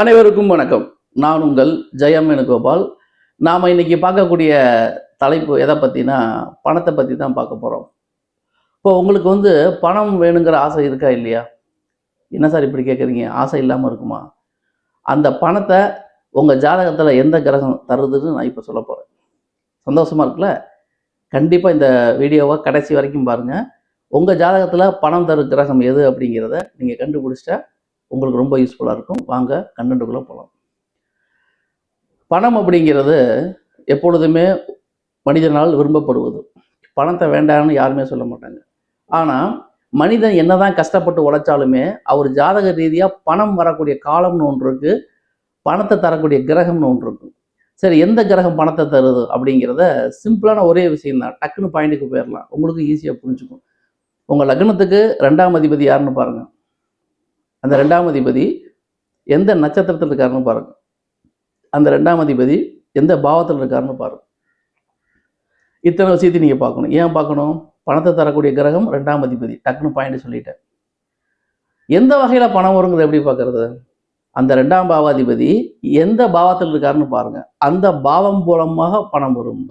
அனைவருக்கும் வணக்கம். நான் உங்கள் ஜெயம் வேணுகோபால். நாம் இன்றைக்கி பார்க்கக்கூடிய தலைப்பு எதை பற்றினா பணத்தை பற்றி தான் பார்க்க போகிறோம் இப்போ உங்களுக்கு வந்து பணம் வேணுங்கிற ஆசை இருக்கா இல்லையா? என்ன சார் இப்படி கேட்குறீங்க ஆசை இல்லாமல் இருக்குமா? அந்த பணத்தை உங்கள் ஜாதகத்தில் எந்த கிரகம் தருதுன்னு நான் இப்போ சொல்ல போகிறேன் சந்தோஷமாக இருக்குல்ல? கண்டிப்பாக இந்த வீடியோவை கடைசி வரைக்கும் பாருங்கள் உங்கள் ஜாதகத்தில் பணம் தரு கிரகம் எது அப்படிங்கிறத நீங்கள் கண்டுபிடிச்சிட்டா உங்களுக்கு ரொம்ப யூஸ்ஃபுல்லாக இருக்கும். வாங்க கண்டென்ட்டுக்குள்ளே போகலாம் பணம் அப்படிங்கிறது எப்பொழுதுமே மனிதனால் விரும்பப்படுவது. பணத்தை வேண்டாம்னு யாருமே சொல்ல மாட்டாங்க. ஆனால் மனிதன் என்னதான் கஷ்டப்பட்டு உழைச்சாலுமே அவர் ஜாதக ரீதியாக பணம் வரக்கூடிய காலம்னு ஒன்று இருக்குது பணத்தை தரக்கூடிய கிரகம்னு ஒன்று இருக்கும் சரி எந்த கிரகம் பணத்தை தருது அப்படிங்கிறத சிம்பிளான ஒரே விஷயம் தான். டக்குன்னு பாயிண்ட்டுக்கு போயிடலாம் உங்களுக்கு ஈஸியாக புரிஞ்சுக்கும். உங்கள் லக்னத்துக்கு ரெண்டாம் அதிபதி யாருன்னு பாருங்கள் அந்த ரெண்டாம் அதிபதி எந்த நட்சத்திரத்தில் இருக்காருன்னு பாருங்க. அந்த ரெண்டாம் அதிபதி எந்த பாவத்தில் இருக்காருன்னு பாருங்கள் இத்தனை விஷயத்தையும் நீங்கள் பார்க்கணும். ஏன் பார்க்கணும்? பணத்தை தரக்கூடிய கிரகம் ரெண்டாம் அதிபதி டக்குன்னு பாயிண்ட் சொல்லிட்டேன். எந்த வகையில் பணம் வருங்கிறது எப்படி பார்க்கறது? அந்த ரெண்டாம் பாவாதிபதி எந்த பாவத்தில் இருக்காருன்னு பாருங்கள் அந்த பாவம் மூலமாக பணம் வரும்.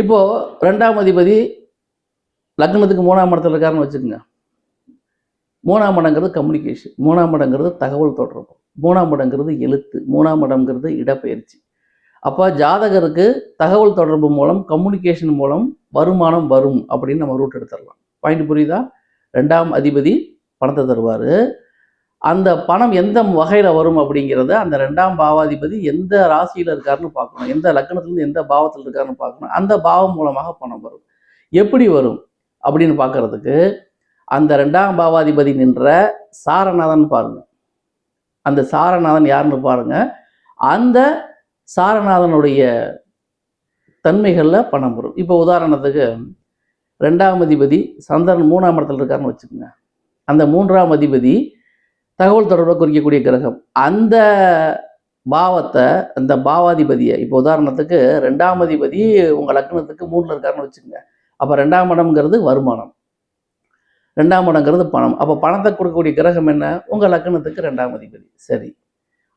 இப்போ ரெண்டாம் அதிபதி லக்னத்துக்கு மூணாம் இடத்துல இருக்காருன்னு வச்சுக்கோங்க. மூணாம் இடங்கிறது கம்யூனிகேஷன் மூணாம் இடங்கிறது தகவல் தொடர்பு. மூணாம் இடங்கிறது எழுத்து. மூணாம் இடங்கிறது இடப்பெயர்ச்சி. அப்போ ஜாதகருக்கு தகவல் தொடர்பு மூலம் கம்யூனிகேஷன் மூலம் வருமானம் வரும் அப்படின்னு நம்ம ரூட் எடுத்துடலாம். பாயிண்ட் புரியுதா? ரெண்டாம் அதிபதி பணத்தை தருவார். அந்த பணம் எந்த வகையில் வரும் அப்படிங்கிறத அந்த ரெண்டாம் பாவாதிபதி எந்த ராசியில் இருக்காருன்னு பார்க்கணும். எந்த லக்னத்துலேருந்து எந்த பாவத்தில் இருக்காருன்னு பார்க்கணும். அந்த பாவம் மூலமாக பணம் வரும். எப்படி வரும்? அப்படின்னு பார்க்கறதுக்கு அந்த ரெண்டாம் பாவாதிபதி நின்ற சாரநாதன் பாருங்க. அந்த சாரநாதன் யாருன்னு பாருங்க. அந்த சாரநாதனுடைய தன்மைகளில் பணம் வரும். இப்போ உதாரணத்துக்கு ரெண்டாம் அதிபதி சந்திரன் மூணாம் இடத்துல இருக்காருன்னு வச்சுக்கோங்க. அந்த மூன்றாம் அதிபதி தகவல் தொடர்பை குறிக்கக்கூடிய கிரகம். அந்த பாவத்தை அந்த பாவாதிபதியை இப்போ உதாரணத்துக்கு ரெண்டாம் அதிபதி உங்கள் லக்னத்துக்கு மூணில் இருக்காருன்னு வச்சுக்கோங்க. அப்போ ரெண்டாம் இடம்ங்கிறது வருமானம். ரெண்டாம் இடங்கிறது பணம். அப்போ பணத்தை கொடுக்கக்கூடிய கிரகம் என்ன? உங்கள் லக்னத்துக்கு ரெண்டாம் அதிபதி. சரி.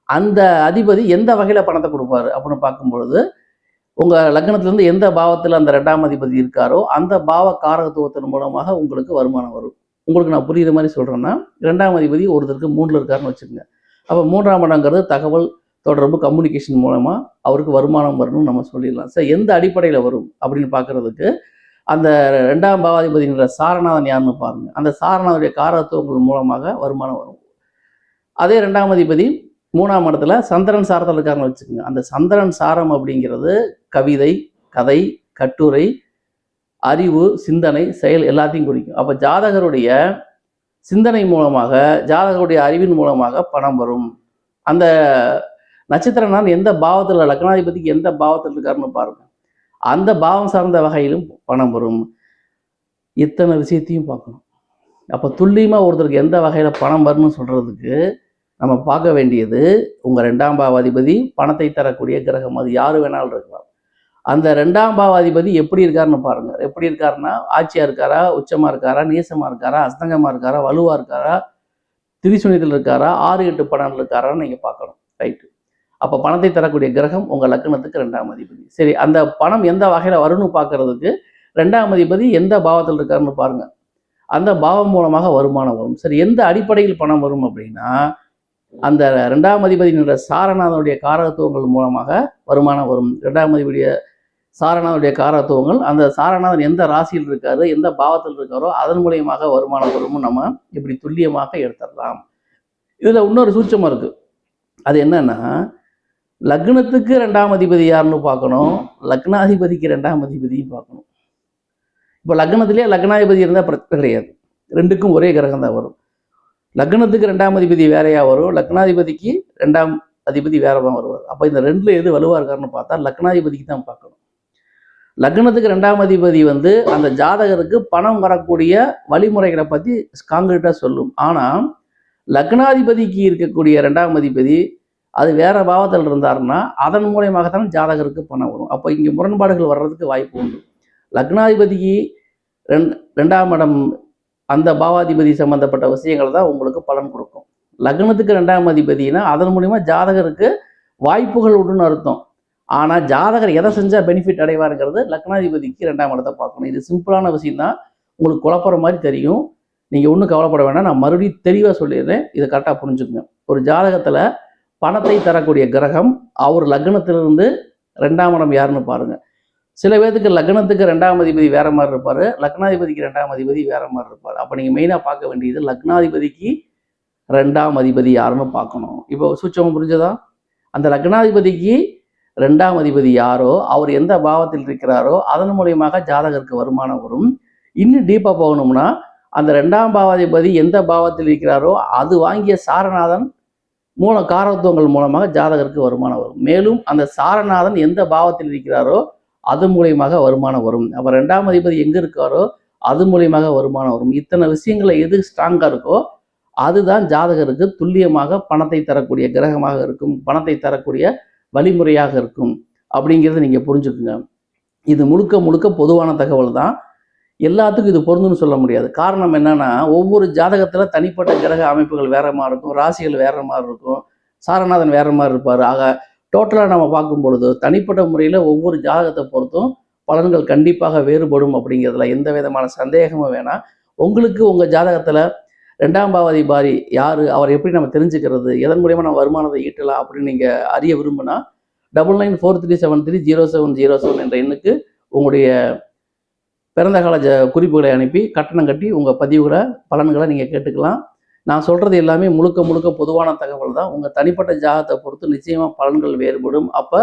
அந்த அதிபதி எந்த வகையில் பணத்தை கொடுப்பாரு? அப்படின்னு பார்க்கும்பொழுது உங்கள் லக்னத்திலேருந்து எந்த பாவத்தில் அந்த ரெண்டாம் அதிபதி இருக்காரோ அந்த பாவ காரகத்துவத்தின் மூலமாக உங்களுக்கு வருமானம் வரும். உங்களுக்கு நான் புரியுற மாதிரி சொல்கிறேன்னா ரெண்டாம் அதிபதி ஒருத்தருக்கு மூணில் இருக்காருன்னு வச்சுக்கோங்க. அப்போ மூன்றாம் இடங்கிறது தகவல் தொடர்பு கம்யூனிகேஷன் மூலமாக அவருக்கு வருமானம் வரணும்னு நம்ம சொல்லிடலாம். சார் எந்த அடிப்படையில் வரும் அப்படின்னு பார்க்குறதுக்கு அந்த ரெண்டாம் பாவாதிபதின்ற சாரநாதன் யாருன்னு பாருங்க. அந்த சாரநாதனுடைய காரத்துவங்கள் மூலமாக வருமானம் வரும். அதே ரெண்டாம் அதிபதி மூணாம் இடத்துல சந்திரன் சாரத்தில் இருக்காருன்னு வச்சுக்கோங்க. அந்த சந்திரன் சாரம் அப்படிங்கிறது கவிதை கதை கட்டுரை அறிவு சிந்தனை செயல் எல்லாத்தையும் குறிக்கும். அப்போ ஜாதகருடைய சிந்தனை மூலமாக ஜாதகருடைய அறிவின் மூலமாக பணம் வரும். அந்த நட்சத்திரனான் எந்த பாவத்தில் லக்னாதிபதிக்கு எந்த பாவத்தில் இருக்காருன்னு பாருங்க. அந்த பாவம் சார்ந்த வகையிலும் பணம் வரும். இத்தனை விஷயத்தையும் பார்க்கணும். அப்போ துல்லியமாக ஒருத்தருக்கு எந்த வகையில் பணம் வரும்னு சொல்கிறதுக்கு நம்ம பார்க்க வேண்டியது உங்கள் ரெண்டாம் பாவாதிபதி பணத்தை தரக்கூடிய கிரகம். அது யார் வேணாலும் இருக்கலாம். அந்த ரெண்டாம் பாவாதிபதி எப்படி இருக்காருன்னு பாருங்கள் எப்படி இருக்காருன்னா ஆட்சியாக இருக்காரா உச்சமாக இருக்காரா நீசமாக இருக்காரா அஸ்தங்கமாக இருக்காரா வலுவாக இருக்காரா திரிசுனியத்தில் இருக்காரா ஆறு எட்டு பணம் இருக்காரான்னு நீங்கள் பார்க்கணும். ரைட்டு. அப்போ பணத்தை தரக்கூடிய கிரகம் உங்கள் லக்னத்துக்கு ரெண்டாம் அதிபதி. சரி அந்த பணம் எந்த வகையில் வரும்னு பார்க்கறதுக்கு ரெண்டாம் அதிபதி எந்த பாவத்தில் இருக்காருன்னு பாருங்கள் அந்த பாவம் மூலமாக வருமானம் வரும். சரி எந்த அடிப்படையில் பணம் வரும் அப்படின்னா அந்த ரெண்டாம் அதிபதியினுடைய சாரநாதனுடைய காரகத்துவங்கள் மூலமாக வருமானம் வரும். ரெண்டாம் அதிபதிய சாரநாதனுடைய காரகத்துவங்கள் அந்த சாரநாதன் எந்த ராசியில் இருக்காரு எந்த பாவத்தில் இருக்காரோ அதன் மூலியமாக வருமானம் வரும்னு நம்ம இப்படி துல்லியமாக எடுத்துடலாம். இதில் இன்னொரு சூட்சமாக இருக்குது அது என்னன்னா லக்னத்துக்கு ரெண்டாம் அதிபதி யாருன்னு பார்க்கணும். லக்னாதிபதிக்கு ரெண்டாம் அதிபதியும் பார்க்கணும். இப்போ லக்னத்திலே லக்னாதிபதி இருந்தால் பிரச்சனை கிடையாது. ரெண்டுக்கும் ஒரே கிரகம் தான் வரும். லக்னத்துக்கு ரெண்டாம் அதிபதி வேறையாக வரும். லக்னாதிபதிக்கு ரெண்டாம் அதிபதி வேறவா வருவார். அப்போ இந்த ரெண்டில் எது வலுவாக இருக்காருன்னு பார்த்தா லக்னாதிபதிக்கு தான் பார்க்கணும். லக்னத்துக்கு ரெண்டாம் அதிபதி வந்து அந்த ஜாதகருக்கு பணம் வரக்கூடிய வழிமுறைகளை பற்றி காங்கிரீட்டாக சொல்லும். ஆனால் லக்னாதிபதிக்கு இருக்கக்கூடிய ரெண்டாம் அதிபதி அது வேற பாவத்தில் இருந்தாருன்னா அதன் மூலயமாகத்தான் ஜாதகருக்கு பணம் வரும். அப்போ இங்கே முரண்பாடுகள் வர்றதுக்கு வாய்ப்பு உண்டு. லக்னாதிபதிக்கு ரெண் ரெண்டாம் இடம் அந்த பாவாதிபதி சம்பந்தப்பட்ட விஷயங்கள் தான் உங்களுக்கு பலன் கொடுக்கும். லக்னத்துக்கு ரெண்டாம் அதிபதினா அதன் மூலிமா ஜாதகருக்கு வாய்ப்புகள் உண்டுன்னு அர்த்தம். ஆனால் ஜாதகர் எதை செஞ்சால் பெனிஃபிட் அடைவாருங்கிறது லக்னாதிபதிக்கு ரெண்டாம் இடத்தை பார்க்கணும். இது சிம்பிளான விஷயந்தான் உங்களுக்கு குழப்புற மாதிரி தெரியும். நீங்கள் ஒன்றும் கவலைப்பட வேண்டாம். நான் மறுபடியும் தெளிவாக சொல்லிடுறேன். இதை கரெக்டாக புரிஞ்சுக்கங்க. ஒரு ஜாதகத்தில் பணத்தை தரக்கூடிய கிரகம் அவர் லக்னத்திலிருந்து ரெண்டாம் இடம் யாருன்னு பாருங்கள் சில பேர்த்துக்கு லக்னத்துக்கு ரெண்டாம் அதிபதி வேற மாதிரி இருப்பார் லக்னாதிபதிக்கு ரெண்டாம் அதிபதி வேற மாதிரி இருப்பார். அப்போ நீங்கள் மெயினாக பார்க்க வேண்டியது லக்னாதிபதிக்கு ரெண்டாம் அதிபதி யாருன்னு பார்க்கணும். இப்போ சூட்சமம் புரிஞ்சதா? அந்த லக்னாதிபதிக்கு ரெண்டாம் அதிபதி யாரோ அவர் எந்த பாவத்தில் இருக்கிறாரோ அதன் மூலியமாக ஜாதகருக்கு வருமானம் வரும். இன்னும் டீப்பாக போகணும்னா அந்த ரெண்டாம் பாவாதிபதி எந்த பாவத்தில் இருக்கிறாரோ அது வாங்கிய சாரநாதன் மூல காரத்துவங்கள் மூலமாக ஜாதகருக்கு வருமானம் வரும். மேலும் அந்த சாரநாதன் எந்த பாவத்தில் இருக்கிறாரோ அது மூலியமாக வருமானம் வரும். அப்போ ரெண்டாம் அதிபதி எங்கே இருக்காரோ அது மூலியமாக வருமானம் வரும். இத்தனை விஷயங்களை எது ஸ்ட்ராங்காக இருக்கோ அதுதான் ஜாதகருக்கு துல்லியமாக பணத்தை தரக்கூடிய கிரகமாக இருக்கும். பணத்தை தரக்கூடிய வழிமுறையாக இருக்கும். அப்படிங்கிறத நீங்கள் புரிஞ்சுக்குங்க. இது முழுக்க முழுக்க பொதுவான தகவல் தான் எல்லாத்துக்கும் இது பொருந்துன்னு சொல்ல முடியாது. காரணம் என்னன்னா ஒவ்வொரு ஜாதகத்தில் தனிப்பட்ட கிரக அமைப்புகள் வேற மாதிரி இருக்கும். ராசிகள் வேற மாதிரி இருக்கும். சாரநாதன் வேற மாதிரி இருப்பார். ஆக டோட்டலாக நம்ம பார்க்கும் பொழுது தனிப்பட்ட முறையில் ஒவ்வொரு ஜாதகத்தை பொறுத்தும் பலன்கள் கண்டிப்பாக வேறுபடும் அப்படிங்கிறதுல எந்த விதமான சந்தேகமும் வேணாம். உங்களுக்கு உங்கள் ஜாதகத்தில் ரெண்டாம் பாவதி பாரி யார் அவர் எப்படி நம்ம தெரிஞ்சுக்கிறது எதன் மூலியமாக நம்ம வருமானத்தை ஈட்டலாம் அப்படின்னு நீங்கள் அறிய விரும்புனா double nine four three seven three zero seven zero seven என்ற எண்ணுக்கு உங்களுடைய பிறந்த கால ஜ குறிப்புகளை அனுப்பி கட்டணம் கட்டி உங்கள் பதிவுகளை பலன்களை நீங்கள் கேட்டுக்கலாம். நான் சொல்கிறது எல்லாமே முழுக்க முழுக்க பொதுவான தகவல் தான். உங்கள் தனிப்பட்ட ஜாதகத்தை பொறுத்து நிச்சயமாக பலன்கள் வேறுபடும். அப்போ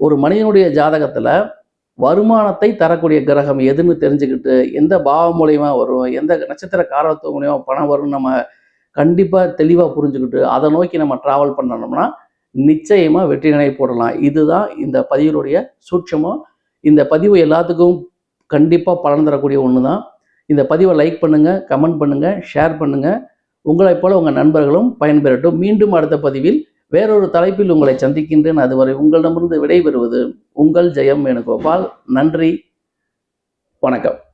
ஒரு மனிதனுடைய ஜாதகத்தில் வருமானத்தை தரக்கூடிய கிரகம் எதுன்னு தெரிஞ்சுக்கிட்டு எந்த பாவம் மூலயமா வரும் எந்த நட்சத்திர காரத்துவம் மூலயமா பணம் வரும்னு நம்ம கண்டிப்பாக தெளிவாக புரிஞ்சுக்கிட்டு அதை நோக்கி நம்ம ட்ராவல் பண்ணணும்னா நிச்சயமாக வெற்றி நினை போடலாம். இதுதான் இந்த பதிவினுடைய சூட்சமாக இந்த பதிவு எல்லாத்துக்கும் கண்டிப்பாக பலன் தரக்கூடிய ஒன்று தான் இந்த பதிவை லைக் பண்ணுங்கள் கமெண்ட் பண்ணுங்கள் ஷேர் பண்ணுங்கள் உங்களைப் போல உங்கள் நண்பர்களும் பயன்பெறட்டும். மீண்டும் அடுத்த பதிவில் வேறொரு தலைப்பில் உங்களை சந்திக்கின்றேன். அதுவரை உங்களிடமிருந்து விடைபெறுவது உங்கள் ஜெயம் வேணுகோபால். நன்றி வணக்கம்.